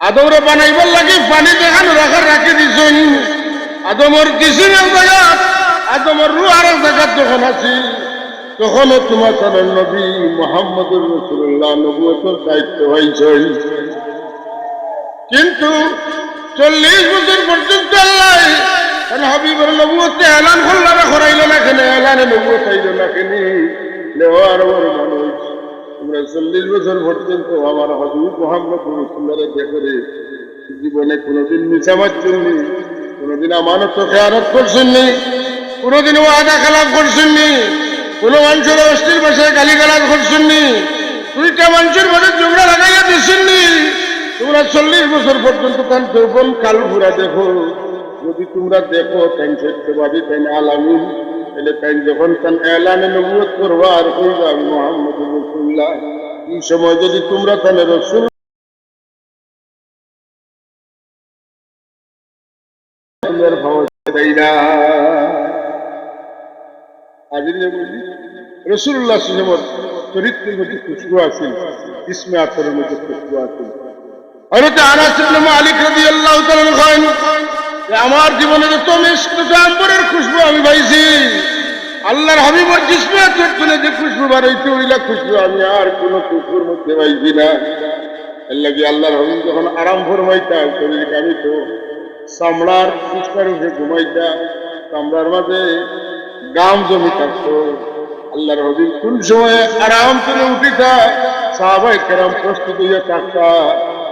আদমরে বানাইবার লাগে পানি দেখানো রাখার রাখি দিছুন। আদমর কিসিমের জায়গাত, আদমর রু আর জায়গাত যখন আছি, তখনও তোমার তার নবী মোহাম্মদুর রসুল্লাহ নবুয়তর দায়িত্ব হয়েছে। কিন্তু চল্লিশ বছর পর্যন্ত আল্লাহ হাবিবের নবুয়তে এলান করলাম করাইল না কেন এলানে নবুয়ত আইল না? কেন লেও আর মানুষ তোমরা চল্লিশ বছর পর্যন্ত আমার হাবিব মোহাম্মদ রসুল্লাহ দেখে জীবনে কোনোদিন মিশামাত চলনি কোনোদিন আমানত খেয়ানত করছেননি কোনোদিন ওয়াদা খেলাপ করছেননি কোনো মানুষের অস্থির ভাষায় গালি গালাজ করছেননি দুইটা মানুষের মাঝে ঝগড়া লাগাইয়া দিচ্ছেননি তোমরা চল্লিশ বছর পর্যন্ত তার যৌবন কাল ঘুরা দেখো। যদি তোমরা দেখো তাই সত্যবাদী তাই আলামিন। তাহলে তাই যখন তান এলানে নবুয়ত করবা, আর কইবা আমি মোহাম্মদ রসুল্লাহ এই সময় যদি তোমরা তাহলে রসুল রসুল্লাহ সিনেমার চরিত্রের মধ্যে খুশবু আছেন ইসমে আতরের মধ্যে খুশবু আছেন হয়তো আনাস মালিক করেন যে আমার জীবনে যত মিষ্ট জাম্বরের খুশবু আমি পাইছি। আল্লাহর হাবিবর জিসমে চট্টনে যে খুশবু বাড়াইতে ওইলা খুশবু আমি আর কোন খুশবুর মধ্যে পাইছি না। আল্লাহ কি আল্লাহর হাবিব যখন আরাম ফরমাইতা, শরীর তো চামড়ার ফুসকার উঠে ঘুমাইতা, চামড়ার মাঝে গাম জমি থাকতো। আল্লাহর হবিব কোন সময় আরাম করে উঠিতা সাহাবাই কেরাম প্রস্তুত হইয়া থাকতা।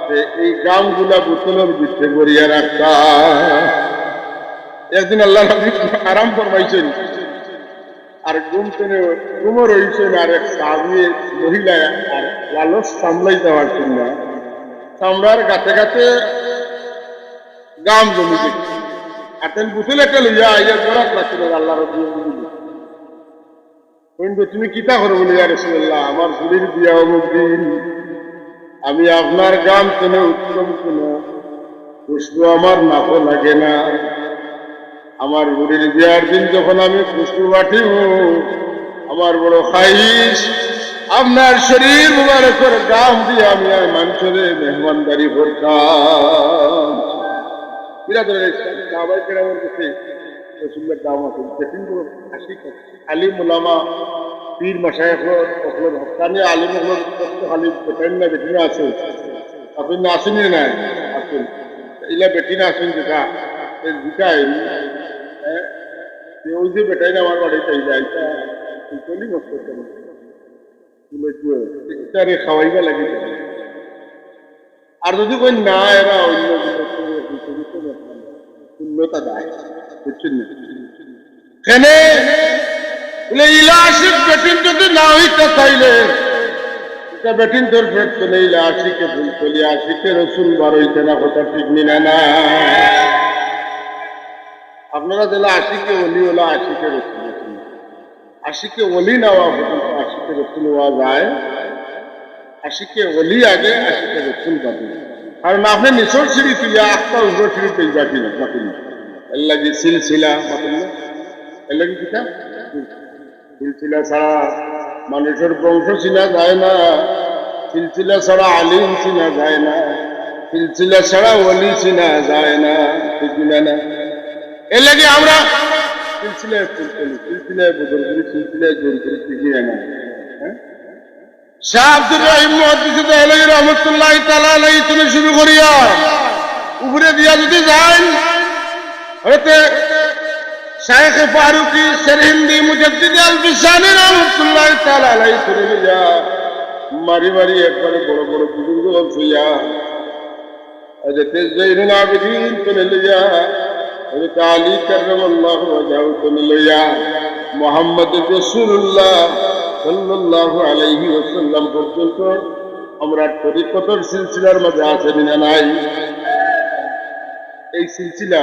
যে এই গামগুলা বোতলের ভিতরে গড়িয়া রাখতা। একদিন আল্লাহর হবিব আরাম ফরমাইছেন। আর ঘুম টেনে ঘুমও রয়েছেন আর এক সাহাবি, মহিলা, আর লালস সামলাই দেওয়ার জন্য। চামড়ার গাতে গাতে গাম জমি আর তেন বুঝলে একটা লইয়া ইয়া গড়াত রাখছিল আল্লাহ রবি তুমি কিতা করো বলে রসুল্লাহ আমার শরীর বিয়া অমুক দিন। আমি আপনার গাম কেনে উত্তম কোন খুশবু আমার নাকো লাগে না। আমার বুড়ির বিয়ার দিন যখন আমি খুশবু বাটিব আমার বড় খাইস আপনার শরীর মুবারকের গাম দিয়ে আমি আর মানুষের মেহমানদারি করতাম। কেরামের কাছে রসুলের দাম আছে। আলিম মুলামা পীর মাসায়ক অকলর হকানি আলিম খালি বেটেন না বেটিনা আছে? আপনি না আসেনি নাই আসেন। ইলা বেটিনা আসেন যেটা। জিকাই ওই যে বেটাই না আমার বাড়িতে এই যায় চলি মস্ত ইটারে খাওয়াইবা লাগে। আর যদি কই না, এরা অন্য শূন্যতা দেয়। বুঝছেন না? কেনে? বলে ইলা আশিক বেটিন যদি না হইতে চাইলে বেটিন তোর ফেট চলে ইলা আশিকে ভুল চলি, আশিকে রসুল বার হইতে না, কথা ঠিক নিনা না। আপনারা যেটা আশিকে অলি ওলা আশিকে রসুল আশিকে অলি নেওয়া পর্যন্ত আশিকে রসুল হওয়া যায়। আশিকে অলি আগে, আশিকে রসুল বাদে কারণ আপনি নিচর সিঁড়ি তুলিয়া আটটা উপর সিঁড়ি পেয়ে বাকি না বাকি এর লাগে সিলসিলা এর লাগে কিটা সিলসিলা ছাড়া মানুষের বংশ চিনা যায় না। সিলসিলা ছাড়া আলিম চিনা যায় না। সিলসিলা ছাড়া অলি চিনা যায় না। ঠিক না? এর লাগে আমরা সিলসিলায় ফুল সিলসিলায় বদল করি, সিলসিলায় জোর করি, ঠিক না? হ্যাঁ? শাহ আব্দুর রহিম মহাদিস আলাই রহমতুল্লাহ তালা আলাই তুমি শুরু করিয়া উপরে দিয়া যদি হতে শায়েখ ফারুকি সেরহিন্দি মুজাদ্দিদ আল বিশানি রহমতুল্লাহ তালা আলাই তুমি লইয়া মারি মারি একবারে বড় বড় বুজুর্গ হইয়া হজরত জৈনুল আবিদিন তুমি লইয়া হজরত আলী কররামাল্লাহু ওয়াজহাহু তুমি লইয়া মোহাম্মদ রাসূলুল্লাহ সাল্লাল্লাহু আলাইহি ওয়াসাল্লাম পর্যন্ত আমরা তরিকতর সিলসিলার মধ্যে আছে না নাই? এই সিলসিলা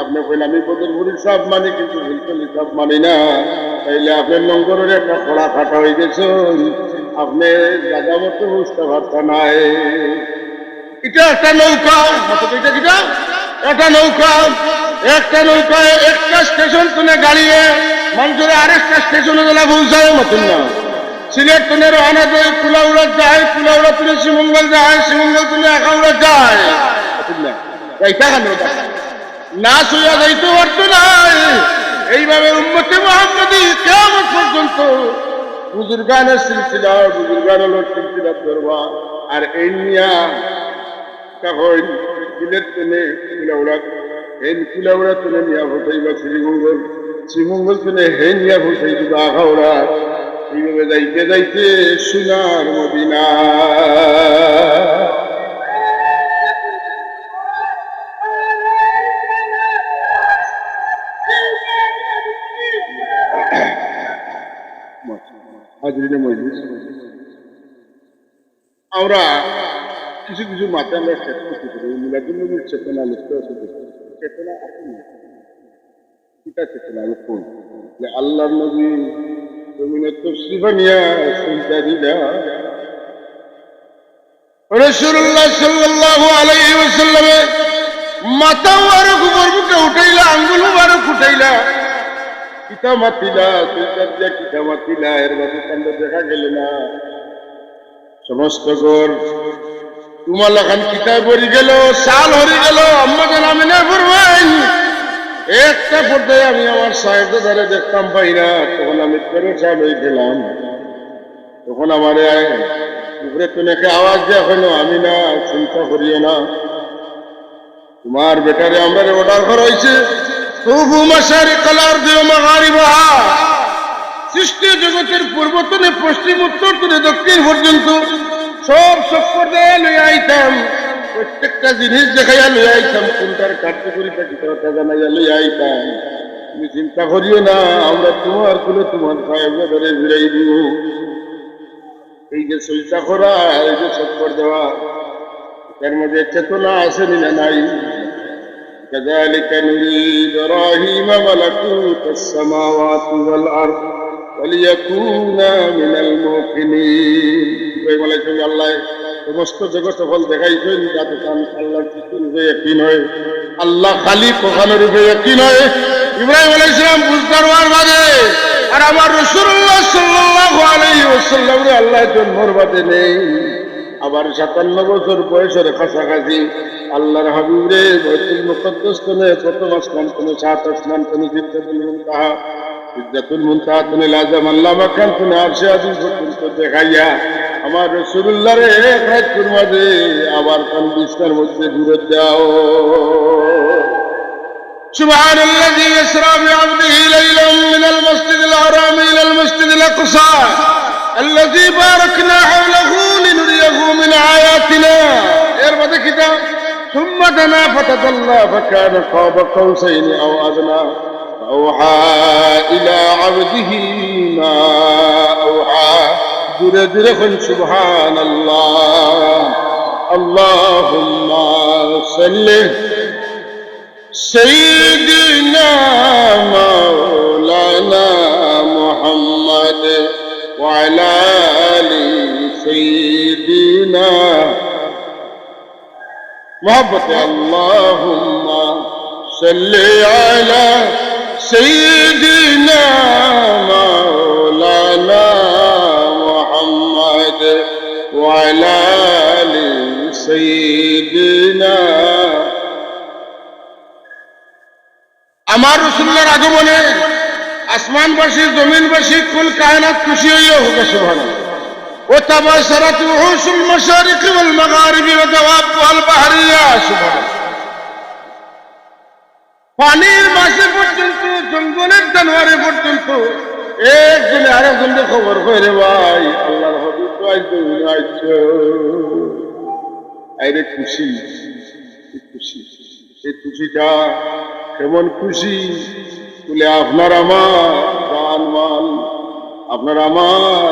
আপনি কইলেন আমি বদরপুরি সব মানি, কিন্তু বিলকুল সব মানি না। তাইলে আপনার নম্বরের একটা কড়া ফাটা হয়ে গেছে। আপনি দাদা মতো বুঝতে পারতেন নাই এটা একটা নৌকা এটা কিটা? একটা নৌকা, একটা নৌকায় একটা স্টেশন তুলে গাড়িয়ে মানুষের আরেকটা স্টেশনে গেলে পৌঁছায় মতন না। সিলেট তুলে রওনা দেয় কুলাউড়া যায়, কুলাউড়া তুলে শ্রীমঙ্গল যায়, শ্রীমঙ্গল তুলে একাউড়া যায়। না? এইটা কেন? এটা? না শুয়া যাইতে পারতো না এইভাবে উম্মতে মোহাম্মদী কেমন পর্যন্ত বুজুর্গানের সিলসিলা বুজুর্গানের সিলসিলা ধরবা আর এই নিয়া তখন সিলেট তেনে কুলাউড়া হেন কুলাউড়া তেনে নিয়া ভোটাইবা শ্রীমঙ্গল। শ্রীমঙ্গল তেনে হেন নিয়া ভোটাই দিবা আখাউড়া। এইভাবে যাইতে যাইতে সোনার মদিনা। মজলিস আমরা কিছু কিছু মাথায় আমরা শেষ করতে পারি। মিলাদুল্নবীর চেতনা আছে চেতনা আছে না? কিতা চেতনা? আমি কোন? যে আল্লাহর নবী জমিনে তসরিফা নিয়া চিন্তা রসুল্লাহ সাল্লাল্লাহু আলাইহি ওয়াসাল্লামে মাথা আর গোবর বুকে উঠাইলা, আঙ্গুল আর উঠাইলা। কিতা মাতিলা চিন্তা দিয়া কিতা মাতিলা এর দেখা গেল না। সমস্ত তোমার সাল হরি আমি না একটা পর্যায়ে আমি আমার সাহেব ধারে দেখতাম পাই না তখন আমি সাল হয়ে গেলাম। তখন আমার উপরে তোমাকে আওয়াজ দেওয়া হলো, আমি না, চিন্তা করিও না। তোমার বেটারে আমরা অর্ডার করা হয়েছে সৃষ্টি জগতের পূর্বতনে পশ্চিম উত্তর তনে দক্ষিণ পর্যন্ত সব চক্কর দিয়ে আইতাম। প্রত্যেকটা জিনিস দেখাইয়া লইয়া আইতাম, কোনটার কার্যকরিতা কিতা জানাইয়া লইয়া আইতাম। তুমি চিন্তা করিও না, আমরা তোমার কুলে তোমার সাহেব ধরে ফিরাই দিব। এই যে চিন্তা করা, এই যে চক্কর দেওয়া এর মধ্যে চেতনা আসেনি না নাই? كذلك نري إبراهيم ملكوت السماوات والأرض وليكون من الموقنين ইব্রাহিম আলাইহিস আল্লাহ সমস্ত জগৎ ফল দেখাইছেন যাতে তান আল্লাহর কিছু রূপে ইয়াকিন হয় আল্লাহ খালি কখনো রূপে ইয়াকিন হয় ইব্রাহিম আলাইহিস সালাম বুঝতার হওয়ার বাদে আর আমার রাসূলুল্লাহ সাল্লাল্লাহু আলাইহি ওয়াসাল্লাম রে আল্লাহ জন্মর বাদে নেই আবার সাতান্ন বছর বয়সের কাছাকাছি আল্লাহর হাবিবরে বৈতুল মুকদ্দাস তনে প্রথম আসমান তনে সাত আসমান তনে জিদ্দাতুল মুনতাহা জিদ্দাতুল মুনতাহা তনে লাজাম আল্লাহ মাকান তনে আরশে আজিম পর্যন্ত দেখাইয়া আমার রাসূলুল্লাহ রে এক রাত কুরমাদে আবার কোন বিছনার মধ্যে ঘুরে যাও سبحان الذي يسرى بعبده ليلا من المسجد الحرام الى المسجد الاقصى الذي باركنا حوله لنريه من آياتنا এরপরে কিতা ثم دنا فتدلى فكان قاب قوسين أو أدنى فأوحى إلى عبده ما أوحى جرى جرى سبحان الله اللهم صل سيدنا مولانا محبت اللهم صل على سيدنا مولانا محمد وعلى آل سيدنا আমার রসুল্লার আগমনে আসমানবাসী জমিনবাসী কুল কায়নাত খুশি হইয়া হোক সুবহান وتباشرت وحوش المشارق والمغارب ودوابها البحرية سبحان পানির মাসে পর্যন্ত জঙ্গলের জানুয়ারি পর্যন্ত একজনে আরেকজনকে খবর করে ভাই আল্লাহর হবিব তো আইতো আইছো আইরে খুশি এই খুশি এই খুশিটা কেমন খুশি বলে আপনার আমার গান মাল আপনার আমার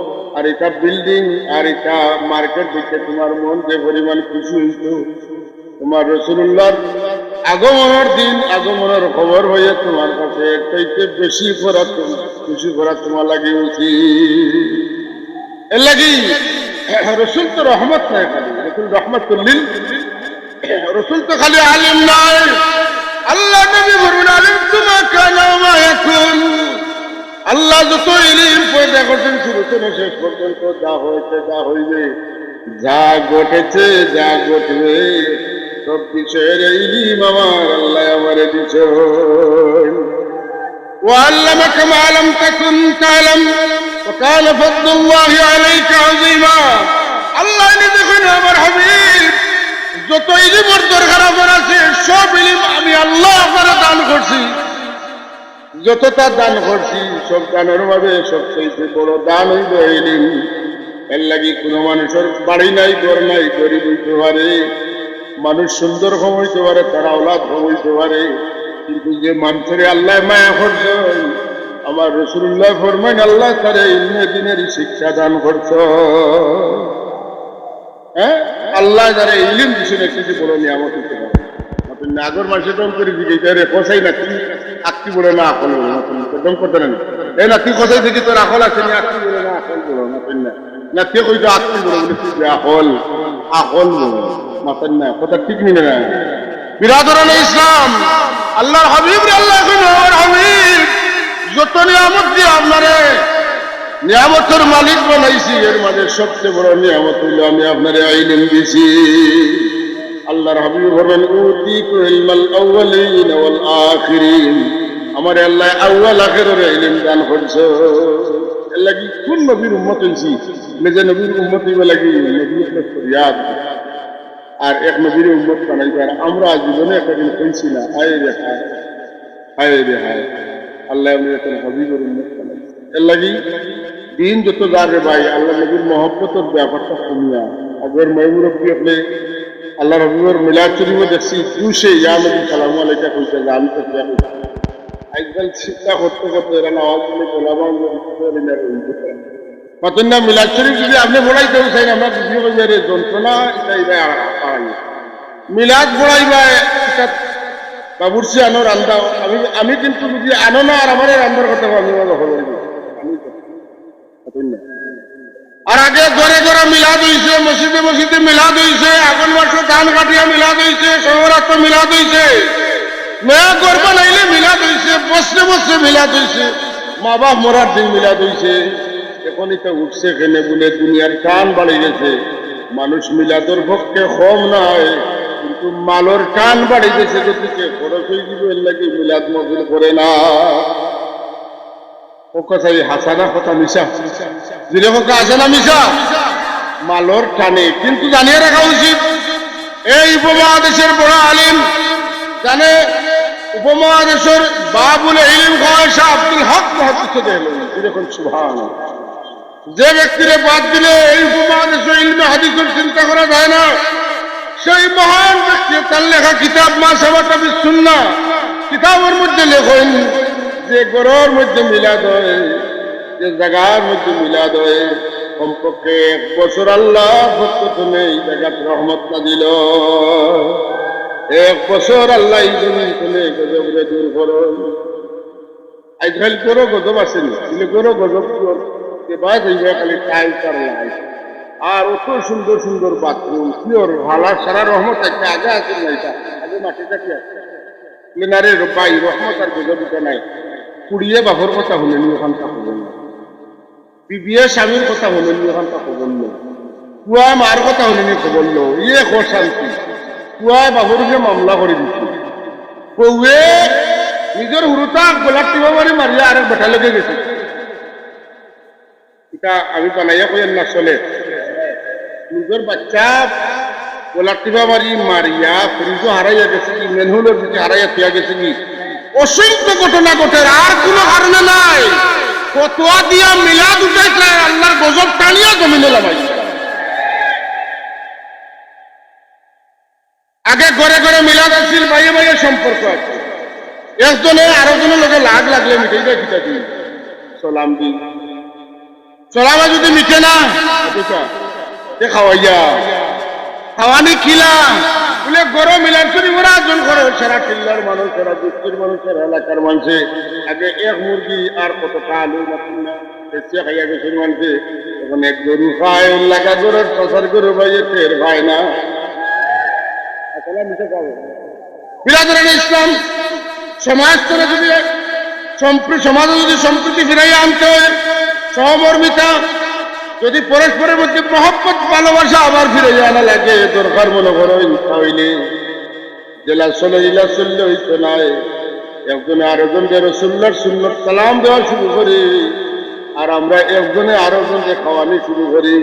আর এটা বিল্ডিং আর এটা মার্কেট দেখে তোমার মন যে পরিমাণ খুশি হইত। তোমার রসুল্লাহর আগমনের দিন, আগমনের খবর হয়ে তোমার কাছে একটাইতে বেশি করা খুশি করা তোমার লাগে উচিত। এর লাগি, রসুল তো রহমত নাই খালি। রসুল রহমতুল্লিল রসুল তো খালি আলিম নাই। আল্লাহ নবী বলুন আলিম তোমা কেন এখন আল্লাহ যত ইলিম পয়দা করছেন শুরু থেকে শেষ পর্যন্ত যা হয়েছে যা হইবে যা ঘটেছে যা ঘটবে সব বিষয়ের ইলিম আমার আল্লাহ আমারে দিছেন وعلمك ما لم تكن تعلم وكان فضل الله عليك عظيما আল্লাহ এনে দেখুন আমার হাবিব যত ইলিমের দরকার আমার আছে সব ইলিম আমি আল্লাহ আপনারা দান করছি যতটা দান করছি, সব দানের ভাবে সবচেয়ে বড় দান হইব এর লাগি কোনো মানুষের বাড়ি নাই, ঘর নাই, গরিব হইতে পারে, মানুষ সুন্দর হইতে পারে, তারা ওলাদ হইতে পারে, কিন্তু যে মানুষের আল্লাহ মায়া করছে, আমার রসুল্লাহ ফরমান আল্লাহ তারে ইলমে দিনের শিক্ষা দান করছ। হ্যাঁ? আল্লাহ যারা ইলিম দিছে না কিছু বড় নিয়ামত হইতে পারে। নতুন আগর মানুষের দম করে দিকে এটারে কষাই না আকটি বলে না আকল বলে নতুন দম করতে না এই না তুই কষাই তোর আকল আছে না আকটি বলে না, আকল বলো নতুন না। না, কে কইতো আকটি বলে বলে তুই যে আকল আকল বলো না, কথা ঠিক নিবে না। বিরাদরান ইসলাম, আল্লাহর হাবিব রে আল্লাহ হাবিব, যত নিয়ামত দিয়ে আপনারে নিয়ামতের মালিক বানাইছি, এর মাঝে সবচেয়ে বড় নিয়ামত হইল আমি আপনার আইলিম দিছি। আল্লাহর হাবিব বলেন উতিকু ইলমাল আউয়ালিন ওয়াল আখিরিন। আমার আল্লাহ আউয়াল আখিরের ইলম দান করছে। এর লাগি কোন নবীর উম্মত হইছি? নিজে নবীর উম্মত হইবে লাগি নবীর ফরিয়াদ। আর এক নবীর উম্মত বানাইবার আমরা জীবনে একটা দিন কইছি না। আয় রে হায় হায় রে হায়। আল্লাহ আমি এখন হাবিবের উম্মত বানাইছি। এর লাগি দিন যত রে ভাই, আল্লাহ নবীর মহব্বতের ব্যাপারটা কমিয়া আগের ময়মুরব্বী আপনি আল্লাহ রবিবার মিলাদ শরীফে দেখছি, দুশে ইয়া নবী সালামু আলাইকা কইছে যে আমি তো দিয়া কইছি চিন্তা করতে করতে এরা কতন না মিলাদ শরীফ যদি আপনি বড়াই দেন চাই আমরা বুঝিয়ে যন্ত্রণা, এটা পাই মিলাদ বড়াইবা এটা বাবুরসি আনো রান্দাও আমি আমি কিন্তু যদি আনো না, আর আমার রান্দার কথা আমি হলো আমি কতন না আর আগে ঘরে ঘরে মিলাদ হইছে মসজিদে মসজিদে মিলাদ হইছে আগুন মাসে ধান কাটিয়া মিলাদ হইছে সৌরাত্র মিলাদ হইছে মেয়া গর্ব নাইলে মিলাদ হইছে বসে বসে মিলাদ হইছে মা বাপ মরার দিন মিলাদ হইছে এখন এটা উঠছে কেনে বলে দুনিয়ার টান বাড়ি গেছে। মানুষ মিলাদর পক্ষে কম নাই কিন্তু মালর টান বাড়ি গেছে গতিকে খরচ হয়ে দিব এর লাগে মিলাদ মজুর করে না। ও কথাই হাসানা কথা মিশা যেরকম আছে না মিশা মালর টানে। কিন্তু জানিয়ে রাখা উচিত, এই উপমহাদেশের বড় আলিম জানে, উপমহাদেশের বাবুল ইলিম খাওয়া আব্দুল হক মহাদিস এরকম সুভান যে ব্যক্তিরে বাদ দিলে এই উপমহাদেশের ইলমে হাদিসের চিন্তা করা যায় না। সেই মহান ব্যক্তি, তার লেখা কিতাব মা সাবাটা বিশুন্না কিতাবের মধ্যে লেখেন যে গরর মধ্যে মিলাদ হয়, যে জায়গার মধ্যে মিলাদ হয়, কমপক্ষে এক বছর আল্লাহ ভক্ত এই জায়গাত রহমত না দিল। এক বছর আল্লাহ এই জমি কোনে গজবরে দূর করো। আজকাল করো গজব আসেনি কিন্তু করো গজব বাদ হইবে, খালি টাইল তার আর অত সুন্দর সুন্দর বাথরুম পিওর ভালা সারা রহমত একটা আগে আছে না এটা? আগে মাটিটা কি আছে? না রে রহমত আর গজব নাই। কুড়িয়ে বাবর কথা হলেনি ওখানটা হবেন না বিবিএ স্বামীর কথা হলেনি ওখানটা খবর লো কুয়া মার কথা হলেনি খবর লো। ইয়ে ঘর শান্তি। কুয়া বাবুরকে মামলা করে দিচ্ছে কৌয়ে নিজের হুরুতা গোলাপ টিপা মারি মারিয়া আর বেটা লেগে গেছে। এটা আমি বানাইয়া কই না চলে। নিজের বাচ্চা গোলাপ টিপা মারি মারিয়া ফ্রিজও হারাইয়া গেছে কি? মেনহুলের দিকে হারাইয়া থিয়া গেছে কি? অসংখ্য ঘটনা ঘটে, আর কোনো কারণে নাই। ফতোয়া দিয়া মিলাদ উঠাইছে, আল্লাহর গজব টানিয়া জমিনে লাগাইছে আগে ঘরে ঘরে মিলাদ আসছিল বাইয়ে বাইয়ে সম্পর্ক আছে। একজনে আরও জনের লোকে লাগ লাগলে মিটাই দেয় কিতা দিই সালাম দিই। সালামা যদি মিটে না খাওয়াইয়া। খাওয়ানি খিলা। বলে গরম মিলান করি ওরা জন করে, সারা কিল্লার মানুষ, সারা দুঃখের মানুষ, সারা এলাকার মানুষে। আগে এক মুরগি আর কত আলু মাত্র না। খাইয়া গেছেন মানুষে তখন এক গরু খায় গরুর গরু টের ভাই না। বিরাদরান ইসলাম সমাজ করে যদি সমাজে যদি সম্প্রীতি ফিরাইয়া আনতে হয়, সহমর্মিতা যদি পরস্পরের মধ্যে মহব্বত, ভালোবাসা আবার ফিরে আনা লাগে, দরকার মনে করো হইলে জেলা চলে ইলা চললে হইতো নাই একজনে আরেকজনকে রসুল্লার সুন্নত সালাম দেওয়া শুরু করি, আর আমরা একজনে আরেকজনকে খাওয়ানি শুরু করি।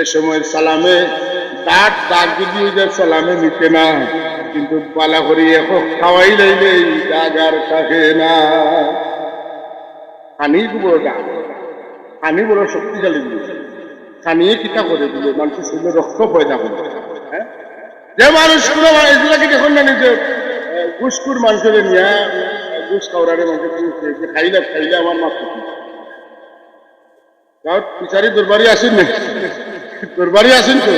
এ সময় সালামে দাঁত দাগ যদি যে সালামে মিটে না, কিন্তু পালা করি এখন খাওয়াই লাইলে দাগ আর থাকে না। খানি বড় দাগ খানি বড় শক্তিশালী জিনিস খানিয়ে কিতা করে দিল মানুষের শরীরে রক্ত পয়দা করে হ্যাঁ? যে কোনো এগুলাকে দেখুন না নিজে ঘুষকুর মানুষের নিয়ে ঘুষ খাওয়ারে মানুষের খাইলে খাইলে আমার মাত্র গাঁৱত বিচাৰি দৰবাৰী আছিল নে। দৰবাৰী আছিল তো।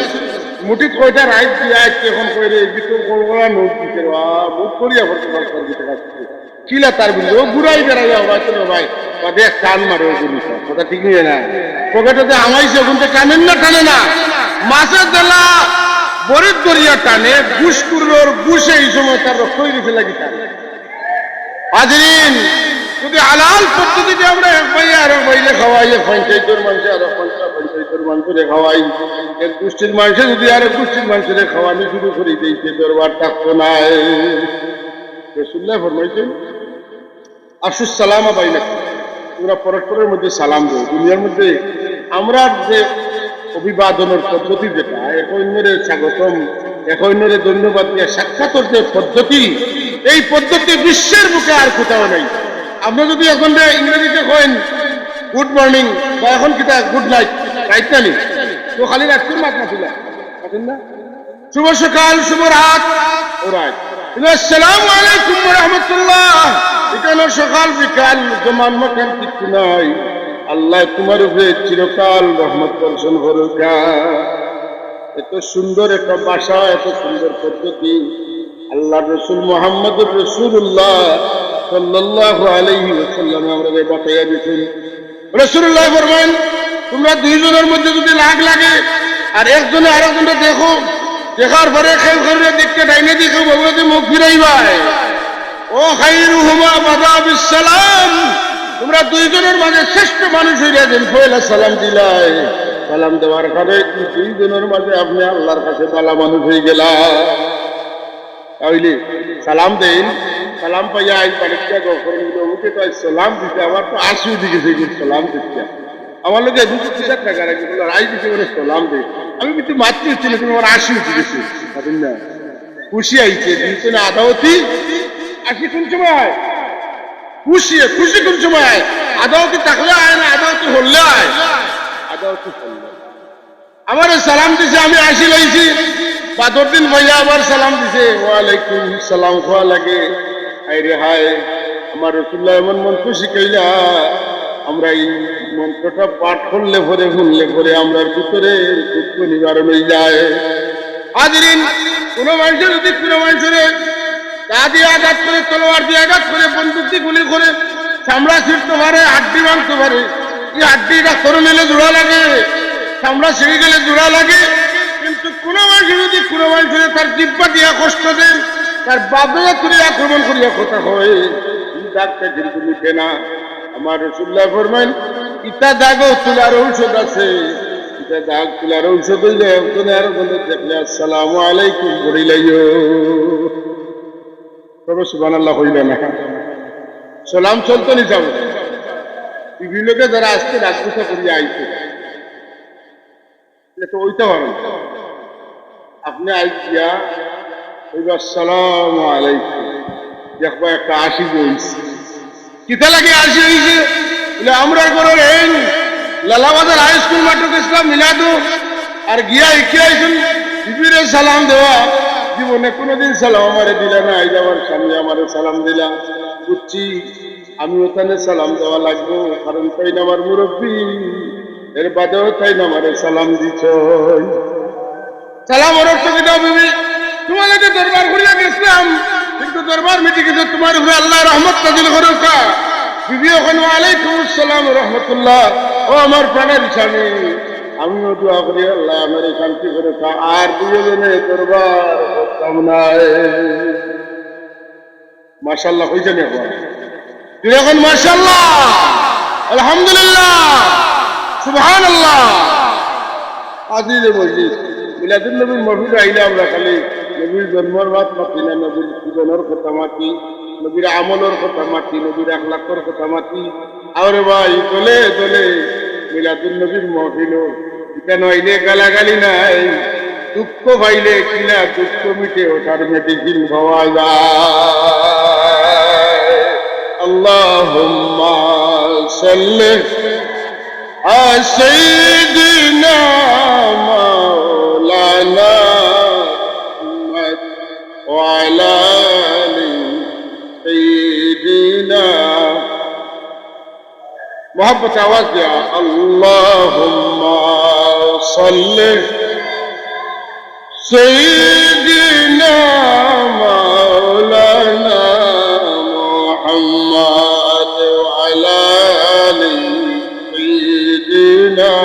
মুঠিত কয়টা ৰাইট দিয়া এখন কৈ রে এইটো কল কৰা নোট রা মুখ করিয়া ভরতে পারছে। কিলা তার বিল ও ঘুরাই বেড়াই ভাই তো ভাই বাদে টান মারে ও জিনিস কথা ঠিক নিয়ে না পকেটে আমাইছে ওখান থেকে টানেন না টানে না মাছের দেলা বরিদ দরিয়া টানে ঘুষকুর ঘুষে এই সময় তার রক্ত হয়ে গেছে লাগি টানে হাজরিন যদি হালাল পদ্ধতিতে আমরা এক ভাই আর এক ভাইলে খাওয়াই এক পঞ্চায়েতের মানুষে আর এক পঞ্চায়েত পঞ্চায়েতের মানুষের খাওয়াই এক গোষ্ঠীর মানুষে যদি আর এক গোষ্ঠীর মানুষের খাওয়ানি শুরু করে দিয়েছে দরবার থাকতো না রসুল্লাহ ফরমাইছেন আফসুস সালামা বাইনা তোমরা পরস্পরের মধ্যে সালাম দেও দুনিয়ার মধ্যে আমরা যে অভিবাদনের পদ্ধতি যেটা, এক অন্যের স্বাগতম, এক অন্যের ধন্যবাদ দিয়ে সাক্ষাৎর যে পদ্ধতি, এই পদ্ধতি বিশ্বের মুখে আর কোথাও নেই। আপনি যদি এখন ইংরেজিতে কইন গুড মর্নিং বা এখন কিতা, গুড নাইট রাইট নানি তো খালি রাত্রির মাত মাতিলা মাতেন না? শুভ সকাল, শুভ রাত। ও রাত আসসালামু আলাইকুম রাহমাতুল্লাহ। এখানে সকাল বিকাল? জমান মকান কিছু নাই। আল্লাহ তোমার উপরে চিরকাল রহমত বর্ষণ করুকা। এত সুন্দর একটা ভাষা এত সুন্দর পদ্ধতি। আল্লাহ রসুল মোহাম্মদুর রসুল্লাহ সাল্লাল্লাহু আলাইহি ওয়াসাল্লাম আমাদের বাতাইয়া দিয়েছেন। রসুল্লাহ ফরমান তোমরা দুইজনের মধ্যে যদি লাগ লাগে, আর একজনে আরেকজনকে দেখো, দেখার পরে করে দেখতে, ডাইনে দেখো ভগবতী মুখ ফিরাইবাই। ও খাইরু হুমা বাবা বিসালাম তোমরা দুইজনের মাঝে শ্রেষ্ঠ মানুষ হইয়া দেন পয়লা সালাম দিলাই। সালাম দেওয়ার এই দুইজনের মাঝে আপনি আল্লাহর কাছে বালা মানুষ হয়ে গেলা তাইলে সালাম দেন, সালাম পাইয়া আই বাড়িতে গফরেন ওকে তো সালাম দিতে আমার তো আশিও দিকেছে যে সালাম দিতে আমার লোকে দুটো টিশার্ট টাকা রাখি, বলে রাই দিতে মানে সালাম দে। আমি কিন্তু মাতৃ হচ্ছে না তুমি আমার আশিও দিকেছে না? খুশি আইছে দিতে না আদাওতি। আশি কোন সময়? খুশি খুশি কোন সময়? আদাওতি থাকলে আয় না আদাওতি হলে আয়। আদাওতি আমার সালাম দিছে, আমি আসি লাইছি। বাদর দিন ভাইয়া আবার সালাম দিছে, ওয়ালাইকুম সালাম খোয়া লাগে। হায় রে হায়, আমার রসুল্লাহ এমন মন্ত্র শিখাইলা। আমরা এই মন্ত্রটা পাঠ করলে পরে শুনলে পরে আমরার ভিতরে দুঃখ নিবারণ হয়ে যায়। হাজরিন, কোন মানুষের যদি কোন মানুষের তা আঘাত করে তলোয়ার দিয়ে আঘাত করে বন্দুক দিয়ে গুলি করে চামড়া ছিঁড়তে পারে হাড্ডি ভাঙতে পারে। এই হাড্ডিটা করে নিলে জোড়া লাগে চামড়া ছিঁড়ে গেলে জোড়া লাগে, কিন্তু কোন মানুষ যদি কোন মানুষের তার জিব্বা দিয়া কষ্ট দেন তার বাবলা করে আক্রমণ করিয়া কথা হয় দাগটা কিন্তু মিটে না। আমার রসুল্লাহ ফরমান ইটা দাগও তোলার ঔষধ আছে। ইটা দাগ তোলার ঔষধ হইলে দেখলে, আসসালামু আলাইকুম বলিলাইও। তবে সুবান আল্লাহ হইল না। সালাম চলতো নি যাব বিভিন্নকে যারা আজকে রাজপূজা করিয়া আইছে। তো ওইটা পারেন আপনি আইসিয়া ওইবার সালাম আলাইকুম। দেখবা একটা আশি হয়েছে কিতা লাগে আশি হয়েছে বলে, আমরা করে এই লালাবাজার হাই স্কুল মাঠে গেছিলাম, মিলাদু। আর গিয়া ইকে আইসুন বিবিরে সালাম দেওয়া। জীবনে কোনোদিন সালাম আমারে দিলা না যে আমার স্বামী আমারে সালাম দিলা। বুঝছি? আমি ওখানে সালাম দেওয়া লাগবো, কারণ তাই না আমার মুরব্বী? এর বাদেও তাই না আমারে সালাম দিছ সালাম বিবি? তোমাকে দরবার করিয়া গেছিলাম, কিন্তু দরবার মিটে গেছে তোমার উপরে আল্লাহ রহমত নাজিল করো বিবি, ওখানে আলাইকুম আসসালাম রহমতুল্লাহ। ও আমার প্রাণের স্বামী। আমিও দোয়া করি, আল্লাহ আমার শান্তি করে আর দুজনে দরবার মাশাল্লাহ হয়েছে না এখন? তুই এখন মাশাল্লাহ আলহামদুলিল্লাহ। সুবহান আল্লাহ আজিজ মসজিদ। মিলাদুল নবীর মসজিদ আইলে আমরা খালি নবীর জন্মর বাদ মাতি না, নবীর জীবনের কথা মাতি, নবীর আমলের কথা মাতি, নবীর আখলাকর কথা মাতি। আর ভাই, দলে দলে মিলাদুল নবীর মহফিল কেন আইলে গালাগালি নাই দুঃখ পাইলে কিনা দুঃখ মিটে ওঠার মেডিসিন পাওয়া যায় আল্লাহুম্মা সাল্লি على سيدنا مولانا محمد وعلى آل سيدنا محبة آواز يا اللهم صل سيدنا مولانا محمد وعلى آل سيدنا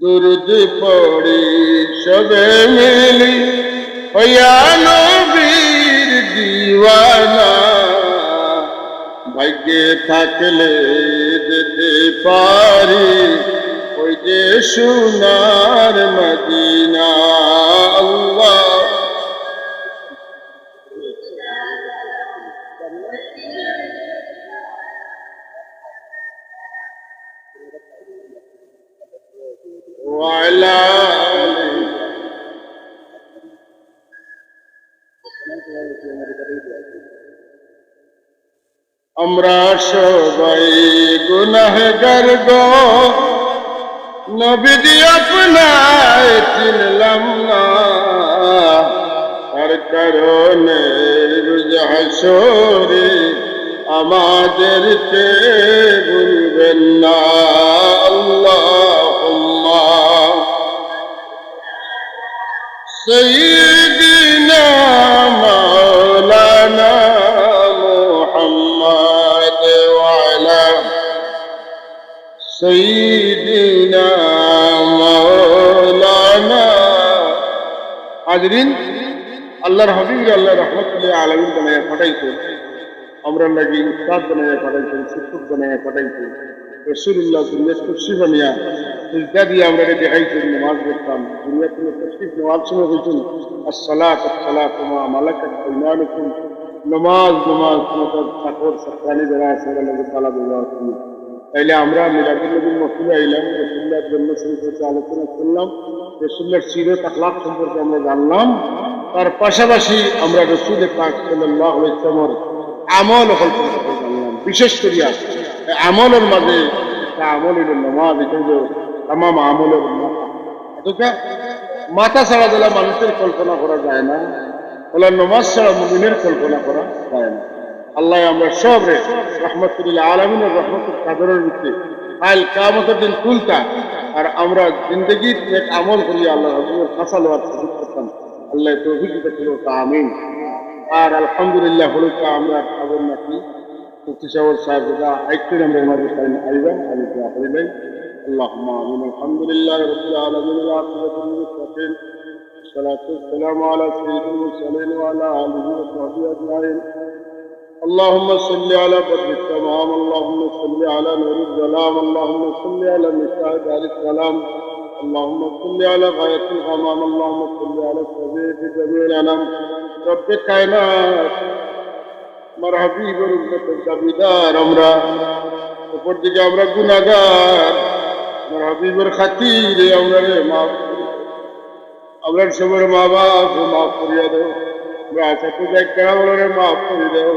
দুরুদ পড়ি সবে মিলি হইয়া নবীর দিওয়ানা ভাগ্যে থাকলে যেতে পারি ওই যে সোনার মদিনা। আমরা সবাই গুনাহগার গো। নবীজি আপনায় চিনলাম না। আর কারণে রুজাহসরে আমাদেরকে বলবেন না। আল্লাহ সেই সঈদিনা মৌলানা আজরিন আল্লাহর হাবিব আল্লাহ রহমতুল্লাহ আলমিন বানাইয়া পাঠাইতে আমরা লাগি উস্তাদ বানাইয়া পাঠাইতে শিক্ষক বানাইয়া পাঠাইতে রসুল্লাহ দুনিয়া তসিফ বানিয়া, সিজদা দিয়ে আমরা দেখাইছেন নামাজ পড়তাম। দুনিয়া কোনো তসিফ নামাজ সময় হয়েছেন আসসালাত আসসালাত মা মালাকাত ইমানুকুম নামাজ নামাজ তোমাদের চাকর সাকরানি যারা আছে তাদের তালা ব্যবহার করি তাইলে আমরা মিলাদুল নবীর মসজিদে আইলাম রসুল্লাহ জন্ম সম্পর্কে আলোচনা করলাম, রসুল্লাহর সিরত আখলাক সম্পর্কে আমরা জানলাম। তার পাশাপাশি আমরা রসুল পাক সাল্লাহ ইসলামর আমল সম্পর্কে জানলাম। বিশেষ করিয়া আমলের মাঝে একটা আমল হইল নমাজ, এটা হইল তামাম আমলের মাথা। মাথা ছাড়া দিলে মানুষের কল্পনা করা যায় না বলে নমাজ ছাড়া মুমিনের কল্পনা করা যায় না। আল্লাহ আমরা সব রে রহমতুল্লাহ আলমিনের রহমতুল কাদরের ভিত্তি কাল কামতের দিন তুলতা আর আমরা জিন্দগির এক আমল করি আল্লাহ রসুলের কাঁচা লোয়ার সুযোগ করতাম আল্লাহ তৌফিক ছিল তা আমিন আর আলহামদুলিল্লাহ হলো তা আমরা খবর নাকি মুফতি সাহেব সাহেবরা আইতেন আমরা ওনাদের সাইন আইবেন আমি দোয়া করিবেন اللهم امين الحمد لله رب العالمين والعاقبة للمتقين الصلاة والسلام على سيد المرسلين وعلى آله وصحبه أجمعين اللهم صل على بدر التمام اللهم صل على نور الظلام اللهم صل على مشاهد دار السلام اللهم صل على غاية الغمام اللهم صل على السبيل في جميع الأنام رب الكائنات আমার হাবিবের উন্নতের দাবিদার আমরা উপর দিকে আমরা গুনাগার আমার হাবিবের খাতিরে আমরা রে মাফ করো। আমরা সবার মা বাপ মাফ করিয়া দেও আমরা আশা করি একটা আমলের মাফ করে দেও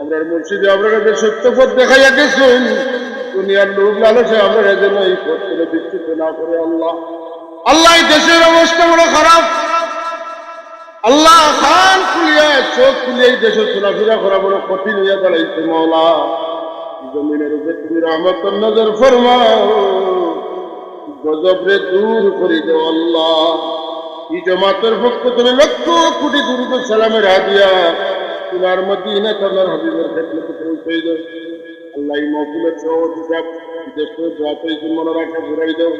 আমরা মুর্শিদে আমরা রাজে সত্য পথ দেখাইয়া গেছুন, দুনিয়ার লোক লালসে আমরা রাজে এই পথ করে বিচ্যুত না করে আল্লাহ। আল্লাহ দেশের অবস্থা বড় খারাপ। আল্লাহ খান খুলিয়া, চোখ খুলিয়া এই দেশে চলাফেরা করা বড় কঠিন হইয়া দাঁড়াইছে মৌলা জমিনের উপরে তুমি রহমত নজর ফরমাও। গজবরে দূর করে দেও আল্লাহ। এই জমাতের পক্ষ তুমি লক্ষ কোটি দুরুদ সালামের হাদিয়া। তোমার মদিনা তোমার হাবিবের ক্ষেত্রে পৌঁছে দাও আল্লাহ মহফিলের সভাপতি সাহেব করে যাতে মনে রাখা, ঘুরাই দাও।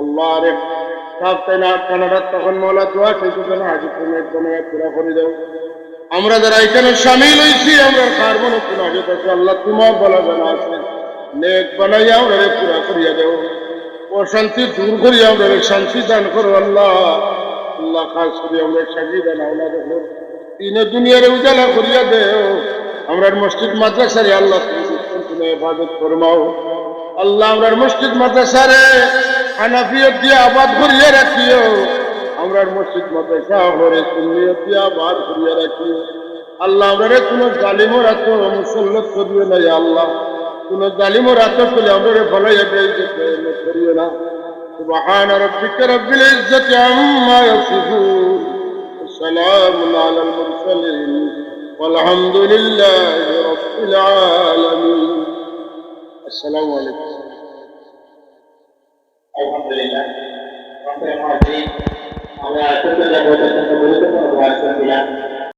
আল্লাহ রে সাপ তাই না কানাডার তখন মৌলা দোয়া সেই জন্য হাজির তুমি একদম পুরা করে দাও। আমরা যারা এখানে সামিল হয়েছি আমরা কার মনে কোনো আগে আছে। আল্লাহ তোমার বলা জানা আছে। নেক বানাইয়া আমরা পুরা করিয়া দেও। অশান্তি দূর করিয়া আমরা শান্তি দান করো আল্লাহ। আল্লাহ খাস করি আমরা সাজি দান আল্লাহ দেখো। তিনে দুনিয়ার উজালা করিয়া দেও আমরা মসজিদ মাদ্রাসারে আল্লাহ তুমি তুমি ইবাদত ফরমাও আল্লাহ আমরা মসজিদ মাদ্রাসারে হানাফিয়ত দিয়ে আবাদ করিয়া রাখিও আমরা মসজিদ মাদ্রাসা ঘরে সুন্নিয়ত দিয়ে আবাদ করিয়া রাখিও আল্লাহ আমরা কোন জালিমর আত মুসল্লত করিও না ইয়া আল্লাহ কোন জালিমর আত করলে আমরা ভালাই করিও না سبحان ربك رب العزة عما يصفون وسلام على المرسلين والحمد لله رب العالمين السلام عليكم আলহামদুলিল্লাহ আমরা ছোট গুরুত্বপূর্ণ ওয়াজ করছিলাম